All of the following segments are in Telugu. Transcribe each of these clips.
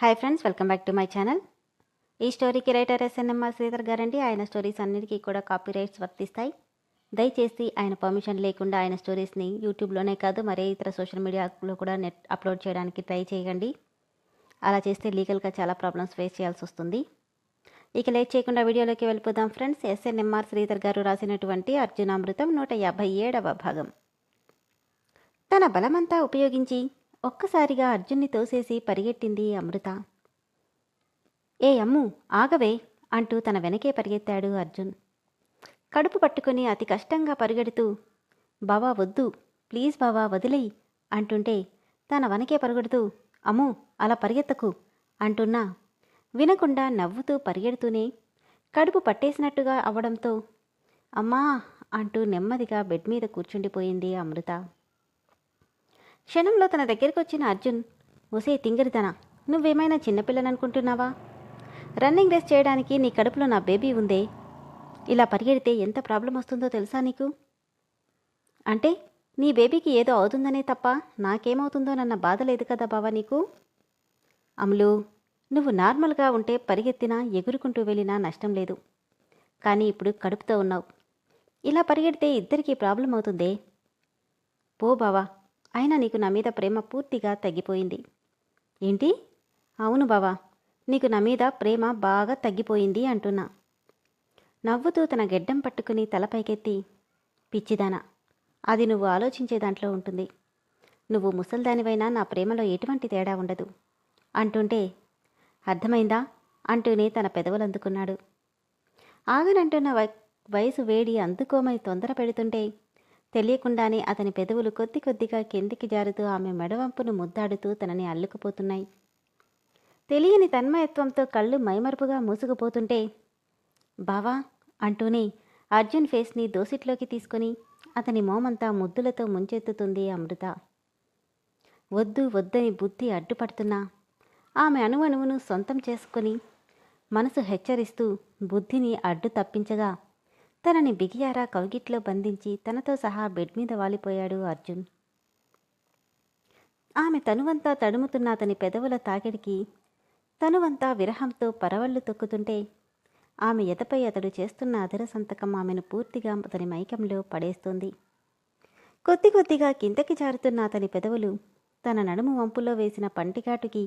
Hi friends welcome back to my channel ఈ స్టోరీకి రైటర్ ఎస్ఎన్ఎంఆర్ శ్రీధర్ గారండి. ఆయన స్టోరీస్ అన్నిటికీ కూడా కాపీ రైట్స్ వర్తిస్తాయి. దయచేసి ఆయన పర్మిషన్ లేకుండా ఆయన స్టోరీస్ని యూట్యూబ్లోనే కాదు మరే ఇతర సోషల్ మీడియాలో కూడా నెట్ అప్లోడ్ చేయడానికి ట్రై చేయకండి అలా చేస్తే లీగల్గా చాలా ప్రాబ్లమ్స్ ఫేస్ చేయాల్సి వస్తుంది. ఇక లేట్ చేయకుండా వీడియోలోకి వెళ్ళిపోదాం ఫ్రెండ్స్ ఎస్ఎన్ఎంఆర్ శ్రీధర్ గారు రాసినటువంటి అర్జునామృతం నూట యాభై ఏడవ భాగం. తన బలమంతా ఉపయోగించి ఒక్కసారిగా అర్జున్ని తోసేసి పరిగెట్టింది అమృత. ఏ అమ్ము ఆగవే అంటూ తన వెనకే పరిగెత్తాడు అర్జున్. కడుపు పట్టుకుని అతి కష్టంగా పరిగెడుతూ బావా వద్దు ప్లీజ్ బావా వదిలేయి అంటుంటే తన వెనకే పరుగెడుతూ అమ్ము అలా పరిగెత్తకు అంటున్నా. వినకుండా నవ్వుతూ పరిగెడుతూనే కడుపు పట్టేసినట్టుగా అవడంతో అమ్మా అంటూ నెమ్మదిగా బెడ్ మీద కూర్చుండిపోయింది అమృత. క్షణంలో తన దగ్గరికి వచ్చిన అర్జున్ ఒసే తింగిరితన. నువ్వేమైనా చిన్నపిల్లననుకుంటున్నావా? రన్నింగ్ రేస్ చేయడానికి నీ కడుపులో నా బేబీ ఉందే. ఇలా పరిగెడితే ఎంత ప్రాబ్లం వస్తుందో తెలుసా నీకు? అంటే నీ బేబీకి ఏదో అవుతుందనే తప్ప నాకేమవుతుందో నన్న బాధ లేదు కదా బావా నీకు? అమలు నువ్వు నార్మల్గా ఉంటే పరిగెత్తినా ఎగురుకుంటూ వెళ్ళినా నష్టం లేదు. కానీ ఇప్పుడు కడుపుతో ఉన్నావు. ఇలా పరిగెడితే ఇద్దరికీ ప్రాబ్లం అవుతుందే? పో బావా అయినా నీకు నా మీద ప్రేమ పూర్తిగా తగ్గిపోయింది. ఏంటి? అవును బావా నీకు నా మీద ప్రేమ బాగా తగ్గిపోయింది అంటున్నా. నవ్వుతూ తన గెడ్డం పట్టుకుని తలపైకెత్తి పిచ్చిదానా అది నువ్వు ఆలోచించే దాంట్లో ఉంటుంది. నువ్వు ముసల్దానివైనా నా ప్రేమలో ఎటువంటి తేడా ఉండదు. అంటుంటే అర్థమైందా? అంటూనే తన పెదవులు అందుకున్నాడు. ఆగనంటున్న వయసు వేడి అందుకోమని తొందర పెడుతుంటే తెలియకుండానే అతని పెదవులు కొద్ది కొద్దిగా కిందికి జారుతూ ఆమె మెడవంపును ముద్దాడుతూ తనని అల్లుకుపోతున్నాయి. తెలియని తన్మయత్వంతో కళ్ళు మైమరుపుగా మూసుకుపోతుంటే బావా అంటూనే అర్జున్ ఫేస్ని దోసిట్లోకి తీసుకొని అతని మోమంతా ముద్దులతో ముంచెత్తుతుంది అమృత. వద్దు వద్దని బుద్ధి అడ్డుపడుతున్నా. ఆమె అణువణువును సొంతం చేసుకొని మనసు హెచ్చరిస్తూ బుద్ధిని అడ్డు తప్పించగా తనని బిగియారా కౌగిట్లో బంధించి తనతో సహా బెడ్ మీద వాలిపోయాడు అర్జున్. ఆమె తనువంతా తడుముతున్న అతని పెదవుల తాకిడికి తనువంతా విరహంతో పరవళ్ళు తొక్కుతుంటే ఆమె ఎదపై అతడు చేస్తున్న అదర సంతకం ఆమెను పూర్తిగా అతని మైకంలో పడేస్తుంది. కొద్ది కొద్దిగా కిందకి జారుతున్న అతని పెదవులు తన నడుము వంపులో వేసిన పంటికాటుకి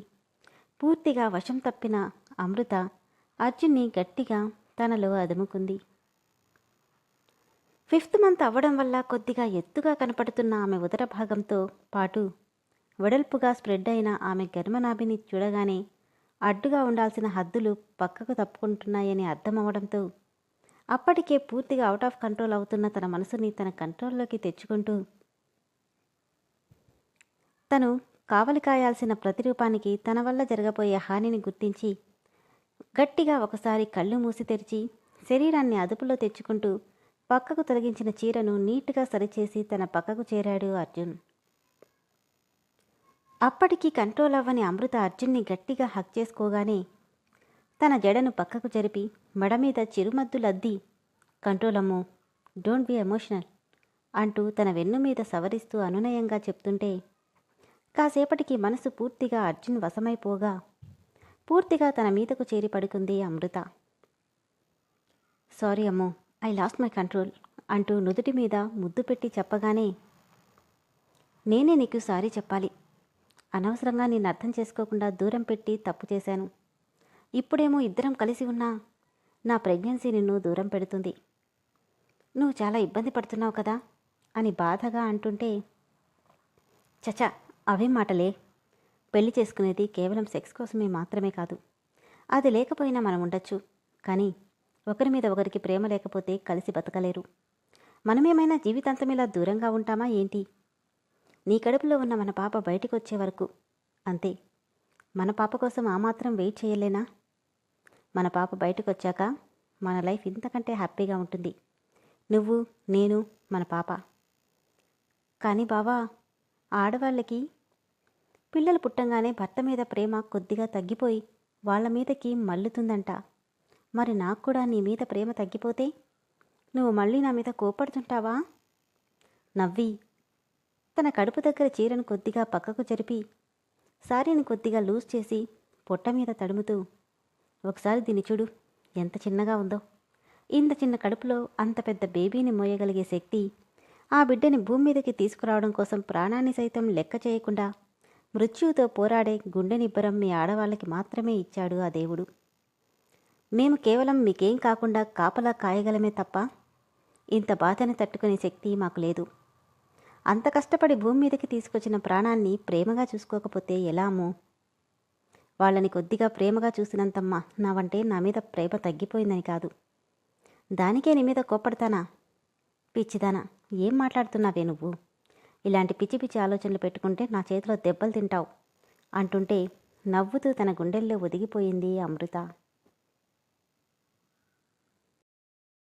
పూర్తిగా వశం తప్పిన అమృత అర్జున్ని గట్టిగా తనలో అదుముకుంది. ఫిఫ్త్ మంత్ అవ్వడం వల్ల కొద్దిగా ఎత్తుగా కనపడుతున్న ఆమె ఉదర భాగంతో పాటు వెడల్పుగా స్ప్రెడ్ అయిన ఆమె గర్మనాభిని చూడగానే అడ్డుగా ఉండాల్సిన హద్దులు పక్కకు తప్పుకుంటున్నాయని అర్థమవడంతో అప్పటికే పూర్తిగా అవుట్ ఆఫ్ కంట్రోల్ అవుతున్న తన మనసుని తన కంట్రోల్లోకి తెచ్చుకుంటూ తను కావలి కాయాల్సిన ప్రతిరూపానికి తన వల్ల జరగబోయే హానిని గుర్తించి గట్టిగా ఒకసారి కళ్ళు మూసి తెరిచి శరీరాన్ని అదుపులో తెచ్చుకుంటూ పక్కకు తొలగించిన చీరను నీట్గా సరిచేసి తన పక్కకు చేరాడు అర్జున్. అప్పటికి కంట్రోల్ అవ్వని అమృత అర్జున్ని గట్టిగా హక్ చేసుకోగానే తన జడను పక్కకు జరిపి మెడ మీద చిరుమద్దులద్ది కంట్రోల్ అమ్మో డోంట్ బి ఎమోషనల్ అంటూ తన వెన్ను మీద సవరిస్తూ అనునయంగా చెప్తుంటే కాసేపటికి మనసు పూర్తిగా అర్జున్ వశమైపోగా పూర్తిగా తన మీదకు చేరి పడుకుంది అమృత. సారీ అమ్మో ఐ లాస్ట్ మై కంట్రోల్ అంటూ నుదుటి మీద ముద్దు పెట్టి చెప్పగానే నేనే నీకు సారీ చెప్పాలి. అనవసరంగా నిన్ను అర్థం చేసుకోకుండా దూరం పెట్టి తప్పు చేశాను. ఇప్పుడేమో ఇద్దరం కలిసి ఉన్నా నా ప్రెగ్నెన్సీ నిన్ను దూరం పెడుతుంది. నువ్వు చాలా ఇబ్బంది పడుతున్నావు కదా అని బాధగా అంటుంటే చచా అవేం మాటలే. పెళ్ళి చేసుకునేది కేవలం సెక్స్ కోసమే మాత్రమే కాదు. అది లేకపోయినా మనం ఉండొచ్చు. కానీ ఒకరి మీద ఒకరికి ప్రేమ లేకపోతే కలిసి బతకలేరు. మనమేమైనా జీవితాంతం ఇలా దూరంగా ఉంటామా ఏంటి? నీ కడుపులో ఉన్న మన పాప బయటికి వచ్చే వరకు అంతే. మన పాప కోసం ఆ మాత్రం వెయిట్ చేయలేనా? మన పాప బయటకు వచ్చాక మన లైఫ్ ఇంతకంటే హ్యాపీగా ఉంటుంది. నువ్వు నేను మన పాప. కానీ బావా ఆడవాళ్ళకి పిల్లలు పుట్టంగానే భర్త మీద ప్రేమ కొద్దిగా తగ్గిపోయి వాళ్ళ మీదకి మల్లుతుందంట మరి నాకు కూడా నీ మీద ప్రేమ తగ్గిపోతే? నువ్వు మళ్ళీ నా మీద కోపడుతుంటావా? నవ్వి తన కడుపు దగ్గర చీరను కొద్దిగా పక్కకు జరిపి సారీని కొద్దిగా లూజ్ చేసి పొట్ట మీద తడుముతూ ఒకసారి దీన్ని చూడు ఎంత చిన్నగా ఉందో. ఇంత చిన్న కడుపులో అంత పెద్ద బేబీని మోయగలిగే శక్తి ఆ బిడ్డని భూమి మీదకి తీసుకురావడం కోసం ప్రాణాన్ని సైతం లెక్క చేయకుండా మృత్యువుతో పోరాడే గుండెనిబ్బరం మీ ఆడవాళ్ళకి మాత్రమే ఇచ్చాడు ఆ దేవుడు. మేము కేవలం మీకేం కాకుండా కాపలా కాయగలమే తప్ప ఇంత బాధని తట్టుకునే శక్తి మాకు లేదు. అంత కష్టపడి భూమి మీదకి తీసుకొచ్చిన ప్రాణాన్ని ప్రేమగా చూసుకోకపోతే ఎలామో వాళ్ళని కొద్దిగా ప్రేమగా చూసినంతమ్మా నావంటే నా మీద ప్రేమ తగ్గిపోయిందని కాదు. దానికే నీ మీద కోప్పడతానా? పిచ్చిదానా ఏం మాట్లాడుతున్నావే నువ్వు? ఇలాంటి పిచ్చి పిచ్చి ఆలోచనలు పెట్టుకుంటే నా చేతిలో దెబ్బలు తింటావు. అంటుంటే నవ్వుతూ తన గుండెల్లో ఒదిగిపోయింది అమృత.